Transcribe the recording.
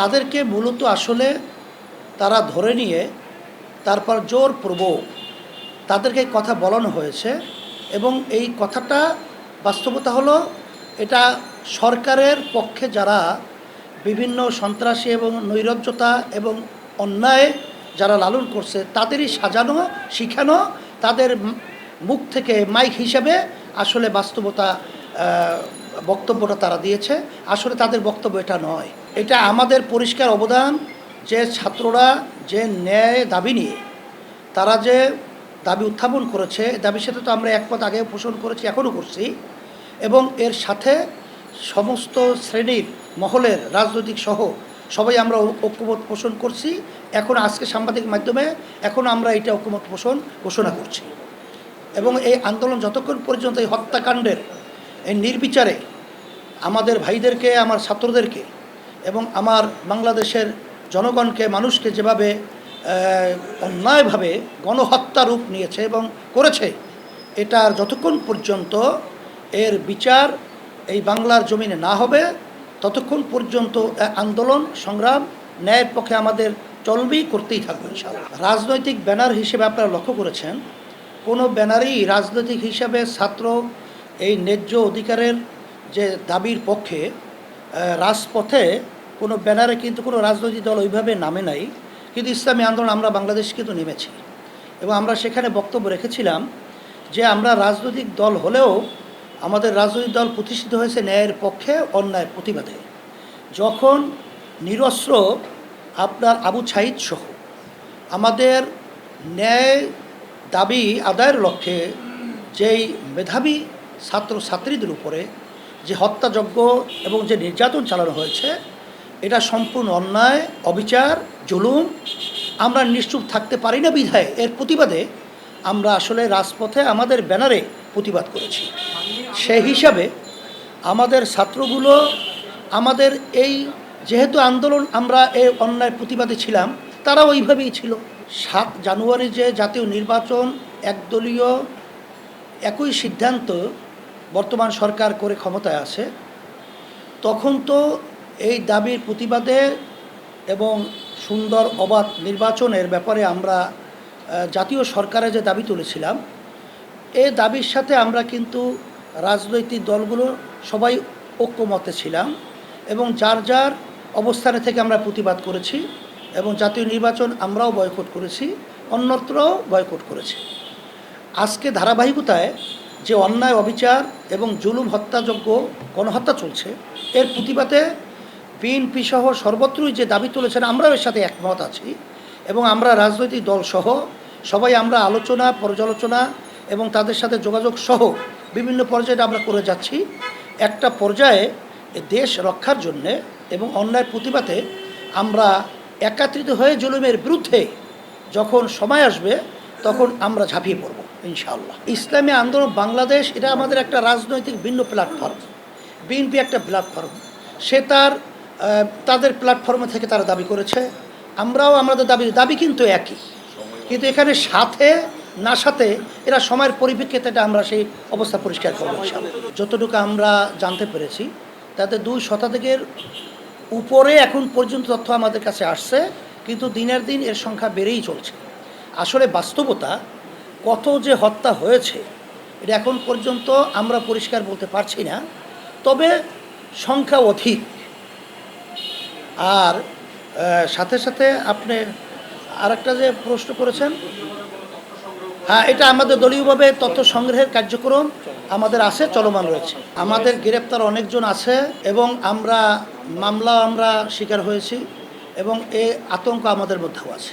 তাদেরকে মূলত আসলে তারা ধরে নিয়ে, তারপর জোর পূর্বক তাদেরকে কথা বলানো হয়েছে এবং এই কথাটা বাস্তবতা হলো এটা সরকারের পক্ষে যারা বিভিন্ন সন্ত্রাসী এবং নৈরাজ্যতা এবং অন্যায় যারা লালন করছে, তাদেরই সাজানো, শিখানো, তাদের মুখ থেকে মাইক হিসেবে আসলে বাস্তবতা বক্তব্যটা তারা দিয়েছে। আসলে তাদের বক্তব্য এটা নয়। এটা আমাদের পরিষ্কার অবদান যে ছাত্ররা যে ন্যায় দাবি নিয়ে তারা যে দাবি উত্থাপন করেছে দাবির সাথে তো আমরা একমত আগে পোষণ করেছি, এখনও করছি। এবং এর সাথে সমস্ত শ্রেণির মহলের রাজনৈতিক সহ সবাই আমরা ঐক্যমত পোষণ করছি। এখন আজকে সাংবাদিক মাধ্যমে এখন আমরা এটা ঐক্যমত পোষণ, ঘোষণা করছি। এবং এই আন্দোলন যতক্ষণ পর্যন্ত এই হত্যাকাণ্ডের, এই নির্বিচারে আমাদের ভাইদেরকে, আমার ছাত্রদেরকে এবং আমার বাংলাদেশের জনগণকে, মানুষকে যেভাবে অন্যায়ভাবে গণহত্যা রূপ নিয়েছে এবং করেছে, এটার যতক্ষণ পর্যন্ত এর বিচার এই বাংলার জমিনে না হবে, ততক্ষণ পর্যন্ত আন্দোলন, সংগ্রাম, ন্যায়ের পক্ষে আমাদের চলবেই করতেই থাকবে ইনশাআল্লাহ। রাজনৈতিক ব্যানার হিসেবে আপনারা লক্ষ্য করেছেন, কোনো ব্যানারই রাজনৈতিক হিসাবে ছাত্র এই ন্যায্য অধিকারের যে দাবির পক্ষে রাজপথে কোনো ব্যানারে কিন্তু কোনো রাজনৈতিক দল ওইভাবে নামে নাই। কিন্তু ইসলামী আন্দোলন আমরা বাংলাদেশ কিন্তু নেমেছি। এবং আমরা সেখানে বক্তব্য রেখেছিলাম যে আমরা রাজনৈতিক দল হলেও আমাদের রাজনৈতিক দল প্রতিষ্ঠিত হয়েছে ন্যায়ের পক্ষে, অন্যায়ের প্রতিবাদে। যখন নিরস্ত্র আপনার আবু ছাইদ সহ আমাদের ন্যায় দাবি আদায়ের লক্ষ্যে যেই মেধাবী ছাত্র ছাত্রীদের উপরে যে হত্যাযজ্ঞ এবং যে নির্যাতন চালানো হয়েছে, এটা সম্পূর্ণ অন্যায়, অবিচার, জুলুম। আমরা নিশ্চুপ থাকতে পারি না বিধায়, এর প্রতিবাদে আমরা আসলে রাজপথে আমাদের ব্যানারে প্রতিবাদ করেছি। সেই হিসাবে আমাদের ছাত্রগুলো, আমাদের এই যেহেতু আন্দোলন, আমরা এই অন্যায় প্রতিবাদে ছিলাম তারা ওইভাবেই ছিল। সাত জানুয়ারি যে জাতীয় নির্বাচন, একদলীয় একই সিদ্ধান্ত বর্তমান সরকার করে ক্ষমতায় আছে তখন তো এই দাবির প্রতিবাদে এবং সুন্দর অবাধ নির্বাচনের ব্যাপারে আমরা জাতীয় সরকারে যে দাবি তুলেছিলাম এই দাবির সাথে আমরা কিন্তু রাজনৈতিক দলগুলো সবাই ঐক্যমতে ছিলাম এবং যার যার অবস্থানে থেকে আমরা প্রতিবাদ করেছি এবং জাতীয় নির্বাচন আমরাও বয়কট করেছি, অন্যত্রও বয়কট করেছি। আজকে ধারাবাহিকতায় যে অন্যায়, অবিচার এবং জুলুম হত্যাযোগ্য গণহত্যা চলছে, এর প্রতিবাদে বিএনপি সহ সর্বত্রই যে দাবি তুলেছেন, আমরাও এর সাথে একমত আছি এবং আমরা রাজনৈতিক দল সহ সবাই আমরা আলোচনা, পর্যালোচনা এবং তাদের সাথে যোগাযোগ সহ বিভিন্ন পর্যায়ে আমরা করে যাচ্ছি। একটা পর্যায়ে দেশ রক্ষার জন্যে এবং অন্যায়ের প্রতিবাদে আমরা একাত্রিত হয়ে জুলুমের বিরুদ্ধে যখন সময় আসবে, তখন আমরা ঝাঁপিয়ে পড়ব। ইনশাআল্লাহ। ইসলামী আন্দোলন বাংলাদেশ, এটা আমাদের একটা রাজনৈতিক ভিন্ন প্ল্যাটফর্ম বিএনপি একটা প্ল্যাটফর্ম সে তার তাদের প্ল্যাটফর্মে থেকে তারা দাবি করেছে। আমরাও আমাদের দাবি দাবি কিন্তু একই। কিন্তু এখানে সাথে, না সাথে, এরা সময়ের পরিপ্রেক্ষিতে আমরা সেই অবস্থা পরিষ্কার করব যতটুকু আমরা জানতে পেরেছি, তাতে দুই শতাধিকের উপরে এখন পর্যন্ত তথ্য আমাদের কাছে আসছে, কিন্তু দিনের দিন এর সংখ্যা বেড়েই চলছে। আসলে বাস্তবতা কত যে হত্যা হয়েছে, এটা এখন পর্যন্ত আমরা পরিষ্কার বলতে পারছি না। তবে সংখ্যা অধিক। আর সাথে সাথে আপনি আরেকটা যে প্রশ্ন করেছেন হ্যাঁ এটা আমাদের দলীয়ভাবে তথ্য সংগ্রহের কার্যক্রম আমাদের আছে, চলমান রয়েছে। আমাদের গ্রেপ্তার অনেকজন আছে এবং আমরা মামলা আমরা শিকার হয়েছি এবং এ আতঙ্ক আমাদের মধ্যেও আছে।